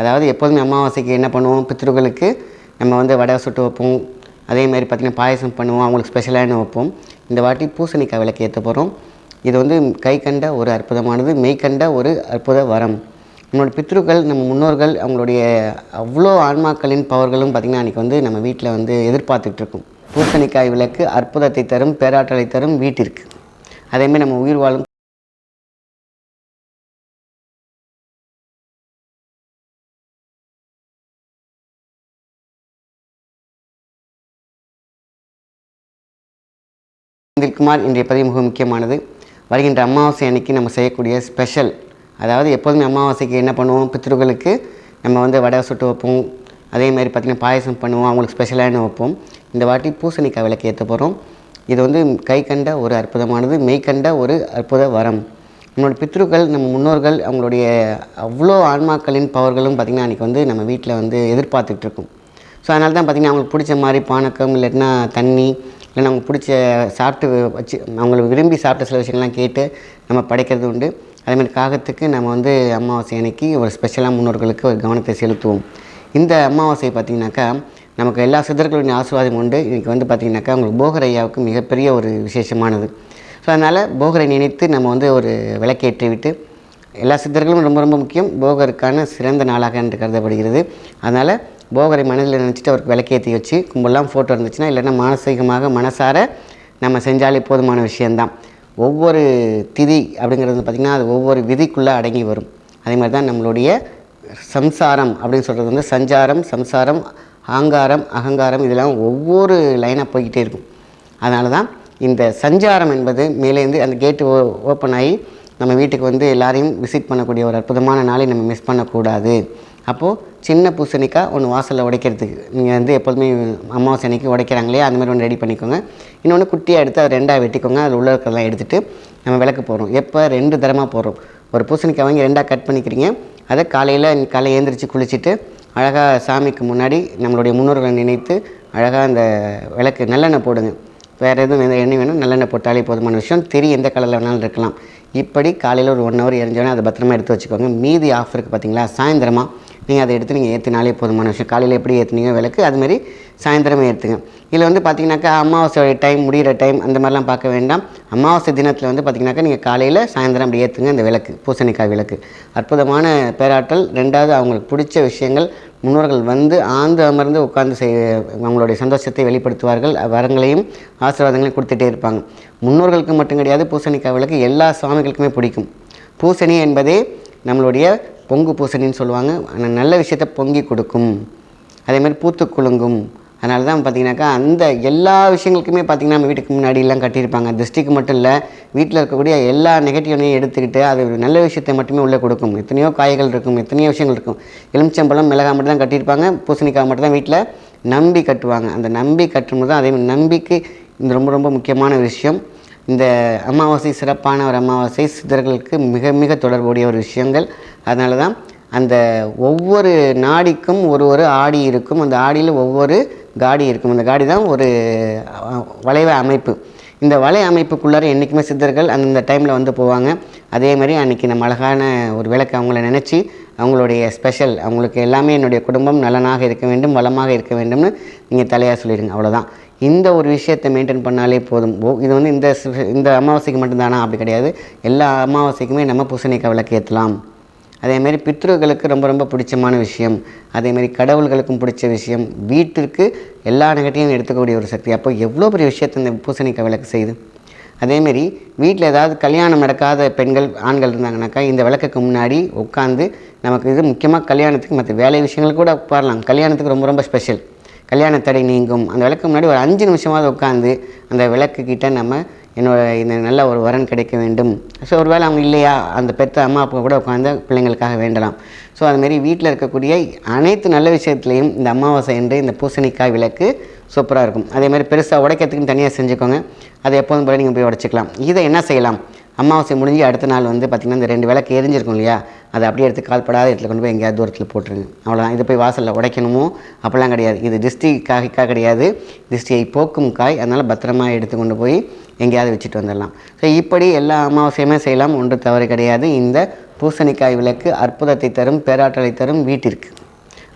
அதாவது எப்போதுமே அமாவாசைக்கு என்ன பண்ணுவோம்? பித்ருக்களுக்கு நம்ம வந்து வடை சுட்டு வைப்போம். அதே மாதிரி பார்த்திங்கன்னா பாயசம் பண்ணுவோம். அவங்களுக்கு ஸ்பெஷலான வைப்போம். இந்த வாட்டி பூசணிக்காய் விளக்கு ஏற்ற போகிறோம் இது வந்து கை கண்ட ஒரு அற்புதமானது மெய் கண்ட ஒரு அற்புத வரம். நம்மளோட பித்ருக்கள் நம்ம முன்னோர்கள் அவங்களுடைய அவ்வளோ ஆன்மாக்களின் பவர்களும் பார்த்திங்கன்னா அன்றைக்கி வந்து நம்ம வீட்டில் வந்து எதிர்பார்த்துட்ருக்கோம் பூசணிக்காய் விளக்கு அற்புதத்தை தரும் பேராற்றலை தரும் வீட்டிற்கு. அதேமாதிரி நம்ம உயிர் வாழும் செந்தில்குமார் இன்றைய பதிவு மிக முக்கியமானது. வருகின்ற அமாவாசை அன்னைக்கு நம்ம செய்யக்கூடிய ஸ்பெஷல் அதாவது எப்போதுமே அமாவாசைக்கு என்ன பண்ணுவோம்? பித்ருக்களுக்கு நம்ம வந்து வடை சுட்டு வைப்போம். அதே மாதிரி பார்த்திங்கன்னா பாயசம் பண்ணுவோம். அவங்களுக்கு ஸ்பெஷலான வைப்போம்? இந்த வாட்டி பூசணிக்காய் விளக்கு ஏற்ற போகிறோம் இது வந்து கை கண்ட ஒரு அற்புதமானது மெய் கண்ட ஒரு அற்புத வரம். நம்மளோட பித்ருக்கள் நம்ம முன்னோர்கள் அவங்களுடைய அவ்வளோ ஆன்மாக்களின் பவர்களும் பார்த்திங்கன்னா அன்றைக்கி வந்து நம்ம வீட்டில் வந்து எதிர்பார்த்துட்ருக்கோம் ஸோ அதனால தான் பார்த்திங்கன்னா அவங்களுக்கு பிடிச்ச மாதிரி பானக்கம் இல்லைன்னா தண்ணி இல்லை நமக்கு பிடிச்ச சாப்பிட்டு வச்சு அவங்களுக்கு விரும்பி சாப்பிட்ட சில விஷயங்கள்லாம் கேட்டு நம்ம படைக்கிறது உண்டு. அதேமாதிரி காகத்துக்கு நம்ம வந்து அமாவாசை அன்னைக்கு ஒரு ஸ்பெஷலாக முன்னோர்களுக்கு ஒரு கவனத்தை செலுத்துவோம். இந்த அமாவாசை பார்த்திங்கனாக்கா நமக்கு எல்லா சித்தர்களுடைய ஆசீர்வாதம் உண்டு. இன்றைக்கி வந்து பார்த்திங்கனாக்கா அவங்களுக்கு போகரையாவுக்கு மிகப்பெரிய ஒரு விசேஷமானது. ஸோ அதனால் போகரை நினைத்து நம்ம வந்து ஒரு விளக்கேற்றி விட்டு எல்லா சித்தர்களும் ரொம்ப ரொம்ப முக்கியம். போகருக்கான சிறந்த நாளாக என்று கருதப்படுகிறது. அதனால் போகரை மனதில் நினச்சிட்டு அவருக்கு விளக்கேற்றி வச்சு கும்பலாம் ஃபோட்டோ இருந்துச்சுன்னா இல்லைன்னா மானசீகமாக மனசார நம்ம செஞ்சாலே போதுமான விஷயந்தான் ஒவ்வொரு திதி அப்படிங்கிறது வந்து பார்த்திங்கன்னா அது ஒவ்வொரு விதிக்குள்ளே அடங்கி வரும். அதே மாதிரி தான் நம்மளுடைய சம்சாரம் அப்படின்னு சொல்கிறது வந்து சஞ்சாரம் சம்சாரம் ஆங்காரம் அகங்காரம் இதெல்லாம் ஒவ்வொரு லைனாக போய்கிட்டே இருக்கும். அதனால தான் இந்த சஞ்சாரம் என்பது மேலேருந்து அந்த கேட்டு ஓ ஓப்பன் ஆகி நம்ம வீட்டுக்கு வந்து எல்லாரையும் விசிட் பண்ணக்கூடிய ஒரு அற்புதமான நாளை நம்ம மிஸ் பண்ணக்கூடாது. அப்போது சின்ன பூசணிக்காய் ஒன்று வாசலில் உடைக்கிறதுக்கு. நீங்கள் வந்து எப்போதுமே அமாவாசை அன்னைக்கு உடைக்கிறாங்களே அந்த மாதிரி ஒன்று ரெடி பண்ணிக்கோங்க. இன்னொன்று குட்டியாக எடுத்து அதை ரெண்டாக வெட்டிக்கோங்க. அதில் உள்ள இருக்கிறதெல்லாம் எடுத்துகிட்டு நம்ம விளக்கு போடுறோம். எப்போ? ரெண்டு தரமாக போடுறோம். ஒரு பூசணிக்காய் வாங்கி ரெண்டாக கட் பண்ணிக்கிறீங்க. அதை காலையில் காலை ஏந்திரிச்சு குளிச்சுட்டு அழகாக சாமிக்கு முன்னாடி நம்மளுடைய முன்னோர்களை நினைத்து அழகாக அந்த விளக்கு நல்லெண்ணெய் போடுங்க. வேறு எதுவும் எண்ணெய் வேணும். நல்லெண்ணெய் போட்டாலே போதுமான விஷயம். திரி எந்த கலரில் வேணாலும் இருக்கலாம். இப்படி காலையில் ஒரு ஒன் ஹவர் எரிஞ்சோடனே அதை பத்திரமா எடுத்து வச்சுக்கோங்க. மீதி ஆஃப் இருக்குது பார்த்தீங்களா சாயந்தரமாக நீங்கள் அதை எடுத்து நீங்கள் ஏற்றினாலே போதுமான விஷயம் காலையில் எப்படி ஏற்றுனீங்க விளக்கு அதுமாரி சாயந்தரமே ஏற்றுங்க இதில் வந்து பார்த்தீங்கன்னாக்கா அமாவாசையோட டைம் முடிகிற டைம் அந்த மாதிரிலாம் பார்க்க வேண்டாம். அமாவாசை தினத்தில் வந்து பார்த்தீங்கன்னாக்கா நீங்கள் காலையில் சாயந்தரம் அப்படி ஏற்றுங்க இந்த விளக்கு பூசணிக்காய் விளக்கு. அற்புதமான பேராற்றல் ரெண்டாவது அவங்களுக்கு பிடிச்ச விஷயங்கள் முன்னோர்கள் வந்து ஆழ்ந்து அமர்ந்து உட்கார்ந்து செய் அவங்களுடைய சந்தோஷத்தை வெளிப்படுத்துவார்கள் வரங்களையும் ஆசீர்வாதங்களையும் கொடுத்துட்டே இருப்பாங்க. முன்னோர்களுக்கு மட்டும் கிடையாது பூசணிக்காய் விளக்கு எல்லா சுவாமிகளுக்குமே பிடிக்கும். பூசணி என்பதே நம்மளுடைய பொங்கு பூசணின்னு சொல்லுவாங்க. ஆனால் நல்ல விஷயத்தை பொங்கி கொடுக்கும். அதே மாதிரி பூத்து குலுங்கும். அதனால தான் பார்த்தீங்கன்னாக்கா அந்த எல்லா விஷயங்களுக்குமே பார்த்தீங்கன்னா நம்ம வீட்டுக்கு முன்னாடிலாம் கட்டியிருப்பாங்க. திருஷ்டிக்கு மட்டும் இல்லை. வீட்டில் இருக்கக்கூடிய எல்லா நெகட்டிவ்னையும் எடுத்துக்கிட்டு அது ஒரு நல்ல விஷயத்தை மட்டுமே உள்ளே கொடுக்கும். எத்தனையோ காய்கள் இருக்கும் எத்தனையோ விஷயங்கள் இருக்கும். எலுமிச்சம்பழம் மிளகாய் மட்டும் தான் கட்டியிருப்பாங்க. பூசணிக்காய் மட்டும் தான் வீட்டில் நம்பி கட்டுவாங்க. அந்த நம்பி கட்டும்போது தான் அதே நம்பிக்கை இந்த ரொம்ப ரொம்ப முக்கியமான விஷயம். இந்த அமாவாசை சிறப்பான ஒரு அமாவாசை சித்தர்களுக்கு மிக மிக தொடர்புடைய ஒரு விஷயங்கள். அதனால தான் அந்த ஒவ்வொரு நாடிக்கும் ஒரு ஒரு ஆடி இருக்கும். அந்த ஆடியில் ஒவ்வொரு காடி இருக்கும். அந்த காடி தான் ஒரு வளைவ அமைப்பு. இந்த வலை அமைப்புக்குள்ளார என்றைக்குமே சித்தர்கள் அந்தந்த டைமில் வந்து போவாங்க. அதே மாதிரி அன்றைக்கி நம்ம அழகான ஒரு விளக்கு அவங்கள நினச்சி அவங்களுடைய ஸ்பெஷல் அவங்களுக்கு எல்லாமே என்னுடைய குடும்பம் நலனாக இருக்க வேண்டும் வளமாக இருக்க வேண்டும்னு நீங்கள் தலையாக சொல்லிடுங்க. அவ்வளோதான் இந்த ஒரு விஷயத்தை மெயின்டைன் பண்ணாலே போதும். ஓ இது வந்து இந்த இந்த அமாவாசைக்கு மட்டும்தானா? அப்படி கிடையாது. எல்லா அமாவாசைக்குமே நம்ம பூசணிக்காய் விளக்கு ஏற்றலாம் அதேமாரி பித்ருக்களுக்கு ரொம்ப ரொம்ப பிடிச்சமான விஷயம். அதேமாரி கடவுள்களுக்கும் பிடிச்ச விஷயம். வீட்டிற்கு எல்லா நகட்டையும் எடுத்துக்கக்கூடிய ஒரு சக்தி. அப்போ எவ்வளோ பெரிய விஷயத்தை இந்த பூசணிக்காய் விளக்கு செய்யுது? அதேமாரி வீட்டில் ஏதாவது கல்யாணம் நடக்காத பெண்கள் ஆண்கள் இருந்தாங்கனாக்கா இந்த விளக்குக்கு முன்னாடி உட்காந்து நமக்கு இது முக்கியமாக கல்யாணத்துக்கு மற்ற வேலை விஷயங்கள் கூட உட்காரலாம் கல்யாணத்துக்கு ரொம்ப ரொம்ப ஸ்பெஷல். கல்யாண தடை நீங்கும். அந்த விளக்கு முன்னாடி ஒரு அஞ்சு நிமிஷமாவது உட்காந்து அந்த விளக்கு கிட்ட நம்ம என்னோட இந்த நல்ல ஒரு வரன் கிடைக்க வேண்டும். ஸோ ஒருவேளை அவங்க இல்லையா? அந்த பெற்ற அம்மா அப்பா கூட உட்காந்து பிள்ளைங்களுக்காக வேண்டலாம். ஸோ அதுமாரி வீட்டில் இருக்கக்கூடிய அனைத்து நல்ல விஷயத்துலையும் இந்த அமாவாசை என்று இந்த பூசணிக்காய் விளக்கு சூப்பராக இருக்கும். அதே மாதிரி பெருசாக உடைக்கிறதுக்குன்னு தனியாக செஞ்சுக்கோங்க. அதை எப்போதும் போல நீங்கள் போய் உடச்சிக்கலாம். இதை என்ன செய்யலாம்? அமாவாசை முடிஞ்சு அடுத்த நாள் வந்து பார்த்திங்கன்னா இந்த ரெண்டு விளக்கு எரிஞ்சிருக்கும் இல்லையா? அதை அப்படியே எடுத்து கால்படாத இடத்துல கொண்டு போய் எங்கேயாவது தூரத்தில் போட்டுருங்க. அவ்வளோதான் இது போய் வாசலில் உடைக்கணுமோ? அப்படிலாம் கிடையாது. இது திருஷ்டி கிடையாது. திருஷ்டியை போக்கும் காய். அதனால் பத்திரமா எடுத்து கொண்டு போய் எங்கேயாவது வச்சுட்டு வந்துடலாம். ஸோ இப்படி எல்லா அமாவாசையுமே செய்யலாம். ஒன்று தவறு கிடையாது. இந்த பூசணிக்காய் விளக்கு அற்புதத்தை தரும் பேராற்றலை தரும் வீட்டிற்கு.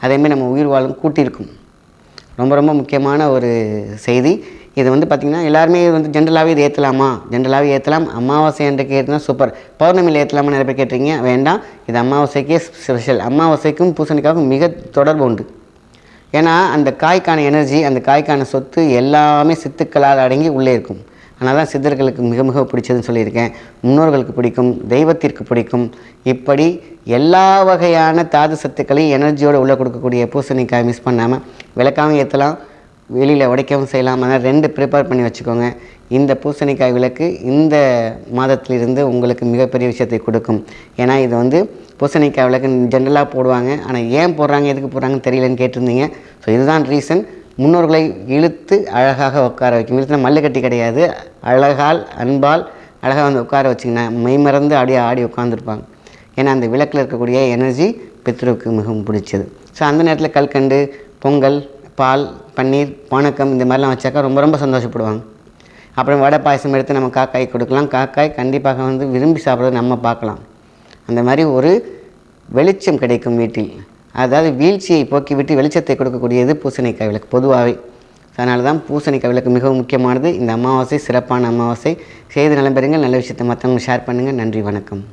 அதேமாதிரி நம்ம உயிர் வாழும் கூட்டியிருக்கும் ரொம்ப ரொம்ப முக்கியமான ஒரு செய்தி. இது வந்து பார்த்திங்கன்னா எல்லாருமே இது வந்து ஜென்ரலாகவே இது ஏற்றலாமா ஜென்ரலாகவே ஏற்றலாம் அமாவாசை அன்றைக்கு ஏற்றினா சூப்பர் பௌர்ணமியில் ஏற்றலாமா நிறைய பேர் கேட்டிருக்கீங்க. வேண்டாம். இது அமாவாசைக்கே ஸ்பெஷல் அமாவாசைக்கும் பூசணிக்காவுக்கும் மிக தொடர்பு உண்டு. ஏன்னா அந்த காய்க்கான எனர்ஜி அந்த காய்க்கான சொத்து எல்லாமே சித்துக்களால் அடங்கி உள்ளே இருக்கும். அதனால் தான் சித்தர்களுக்கு மிக மிக பிடிச்சதுன்னு சொல்லியிருக்கேன். முன்னோர்களுக்கு பிடிக்கும். தெய்வத்திற்கு பிடிக்கும். இப்படி எல்லா வகையான தாது சத்துக்களையும் எனர்ஜியோடு உள்ளே கொடுக்கக்கூடிய பூசணிக்காய் மிஸ் பண்ணாமல் விளக்காகவும் ஏற்றலாம் வெளியில் உடைக்கவும் செய்யலாம் அதனால் ரெண்டு ப்ரிப்பேர் பண்ணி வச்சுக்கோங்க. இந்த பூசணிக்காய் விளக்கு இந்த மாதத்திலிருந்து உங்களுக்கு மிகப்பெரிய விஷயத்தை கொடுக்கும். ஏன்னா இது வந்து பூசணிக்காய் விளக்கு ஜென்ரலாக போடுவாங்க. ஆனால் ஏன் போடுறாங்க எதுக்கு போடுறாங்கன்னு தெரியலன்னு கேட்டிருந்தீங்க. ஸோ இதுதான் ரீசன் முன்னோர்களை இழுத்து அழகாக உட்கார வைக்கும். இழுத்துனா மல்லு கட்டி கிடையாது. அழகால் அன்பால் அழகாக வந்து உட்கார வச்சிங்கன்னா மெய்மறந்து அப்படியே ஆடி உட்காந்துருப்பாங்க ஏன்னா அந்த விளக்கில் இருக்கக்கூடிய எனர்ஜி பித்ருவுக்கு மிகவும் பிடிச்சது. ஸோ அந்த நேரத்தில் கல்கண்டு பொங்கல் பால் பன்னீர் பானக்கம் இந்த மாதிரிலாம் வச்சாக்கா ரொம்ப ரொம்ப சந்தோஷப்படுவாங்க. அப்புறம் வடை பாயசம் எடுத்து நம்ம காக்காய் கொடுக்கலாம். காக்காய் கண்டிப்பாக வந்து விரும்பி சாப்பிட்றது நம்ம பார்க்கலாம். அந்த மாதிரி ஒரு வெளிச்சம் கிடைக்கும் வீட்டில். அதாவது வீழ்ச்சியை போக்கிவிட்டு வெளிச்சத்தை கொடுக்கக்கூடியது பூசணிக்காய் விளக்கு பொதுவாகவே. அதனால தான் பூசணிக்காய் விளக்கு மிகவும் முக்கியமானது. இந்த அமாவாசை சிறப்பான அமாவாசை. செய்து நலம் பெறுங்கள். நல்ல விஷயத்தை மற்றவங்க ஷேர் பண்ணுங்கள். நன்றி வணக்கம்.